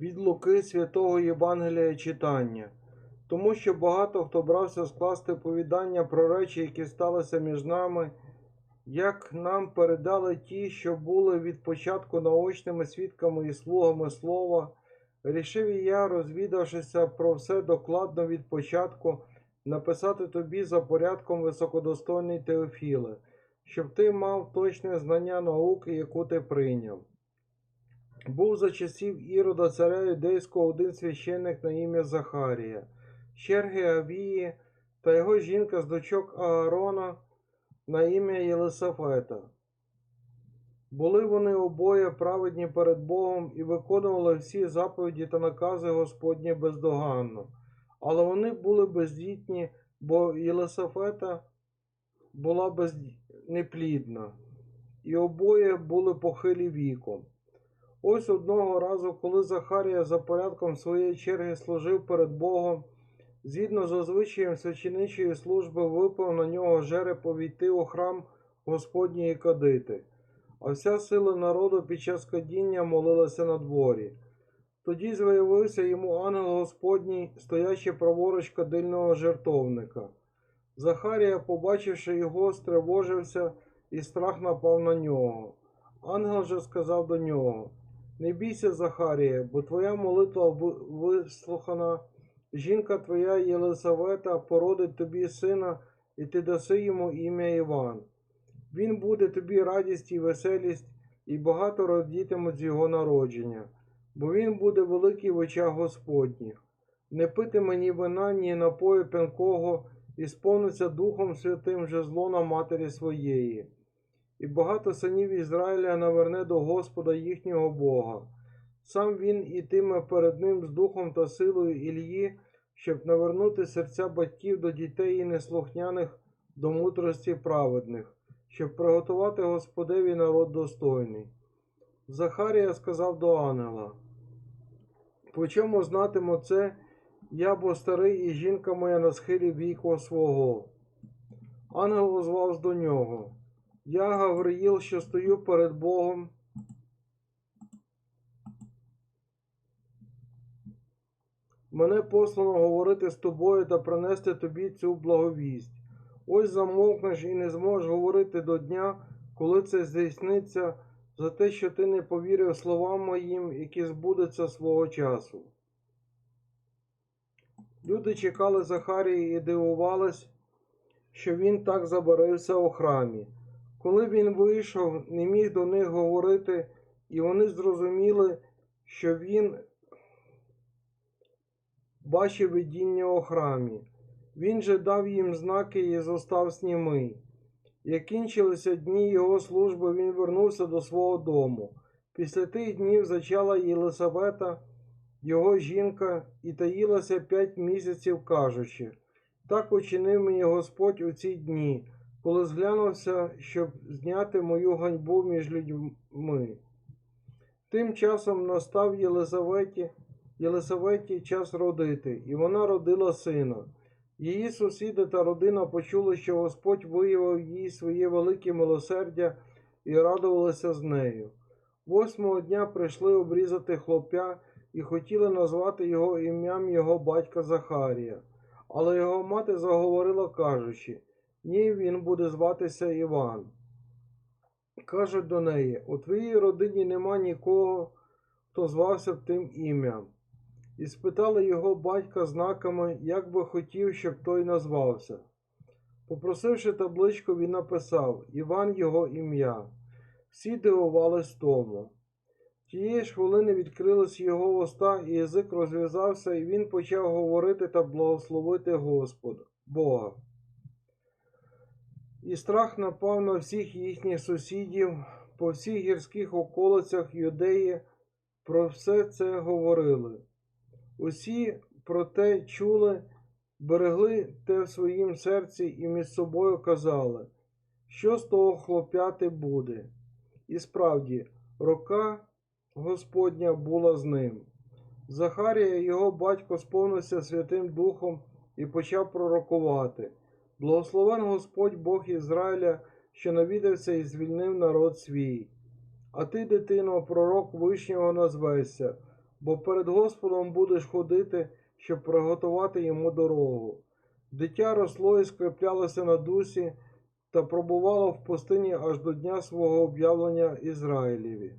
від Луки святого Євангелія читання, тому що багато хто брався скласти повідання про речі, які сталися між нами, як нам передали ті, що були від початку наочними свідками і слугами слова, рішив і я, розвідавшися про все докладно від початку, написати тобі за порядком високодостойний Теофіле, щоб ти мав точне знання науки, яку ти прийняв. Був за часів Ірода царя юдейського один священник на ім'я Захарія, черги Авії та його жінка з дочок Аарона на ім'я Єлисафета. Були вони обоє праведні перед Богом і виконували всі заповіді та накази Господні бездоганно. Але вони були бездітні, бо Єлисафета була безд... неплідна, і обоє були похилі віком. Ось одного разу, коли Захарія за порядком своєї черги служив перед Богом, згідно з звичаєм священичої служби випав на нього жереб увійти у храм Господній кадити, а вся сила народу під час кадіння молилася на дворі. Тоді з'явився йому ангел Господній, стоячи праворуч кадильного жертовника. Захарія, побачивши його, стривожився, і страх напав на нього. Ангел же сказав до нього: Не бійся, Захарія, бо твоя молитва вислухана. Жінка твоя Єлисавета породить тобі сина, і ти даси йому ім'я Іван. Він буде тобі радість і веселість, і багато радітимуть з його народження, бо він буде великий в очах Господніх. Не питиме ні вина, ні напою п'янкого, і сповниться Духом Святим же зло на матері своєї. І багато синів Ізраїля наверне до Господа їхнього Бога. Сам він ітиме перед ним з духом та силою Ільї, щоб навернути серця батьків до дітей і неслухняних до мудрості праведних, щоб приготувати Господеві народ достойний. Захарія сказав до ангела: По чому знатиму це, я бо старий і жінка моя на схилі віку свого. Ангел озвався до нього. Я Гавриїл, що стою перед Богом. Мене послано говорити з тобою та принести тобі цю благовість. Ось замовкнеш і не зможеш говорити до дня, коли це здійсниться, за те, що ти не повірив словам моїм, які збудуться свого часу. Люди чекали Захарії і дивувались, що він так забарився у храмі. Коли він вийшов, не міг до них говорити, і вони зрозуміли, що він бачив видіння у храмі. Він же дав їм знаки і зостав снімий. Як кінчилися дні його служби, він вернувся до свого дому. Після тих днів зачала Єлисавета, його жінка, і таїлася п'ять місяців, кажучи, так учинив мені Господь у ці дні, коли зглянувся, щоб зняти мою ганьбу між людьми. Тим часом настав Єлисаветі, Єлисаветі час родити, і вона родила сина. Її сусіди та родина почули, що Господь виявив їй своє велике милосердя і радувалися з нею. Восьмого дня прийшли обрізати хлоп'я і хотіли назвати його ім'ям його батька Захарія. Але його мати заговорила, кажучи, ні, він буде зватися Іван. Кажуть до неї, у твоїй родині нема нікого, хто звався тим ім'ям. І спитали його батька знаками, як би хотів, щоб той назвався. Попросивши табличку, він написав Іван його ім'я. Всі дивувались тому. Тієї ж хвилини відкрились його уста, і язик розв'язався, і він почав говорити та благословити Господа, Бога. І страх напав на всіх їхніх сусідів, по всіх гірських околицях Юдеї, про все це говорили. Усі про те чули, берегли те в своїм серці і між собою казали, що з того хлоп'яти буде. І справді, рука Господня була з ним. Захарія, його батько, сповнився Святим Духом і почав пророкувати. Благословен Господь Бог Ізраїля, що навідався і звільнив народ свій. А ти, дитино, пророк Вишнього назвешся, бо перед Господом будеш ходити, щоб приготувати йому дорогу. Дитя росло і скреплялося на дусі та пробувало в пустині аж до дня свого об'явлення Ізраїлеві.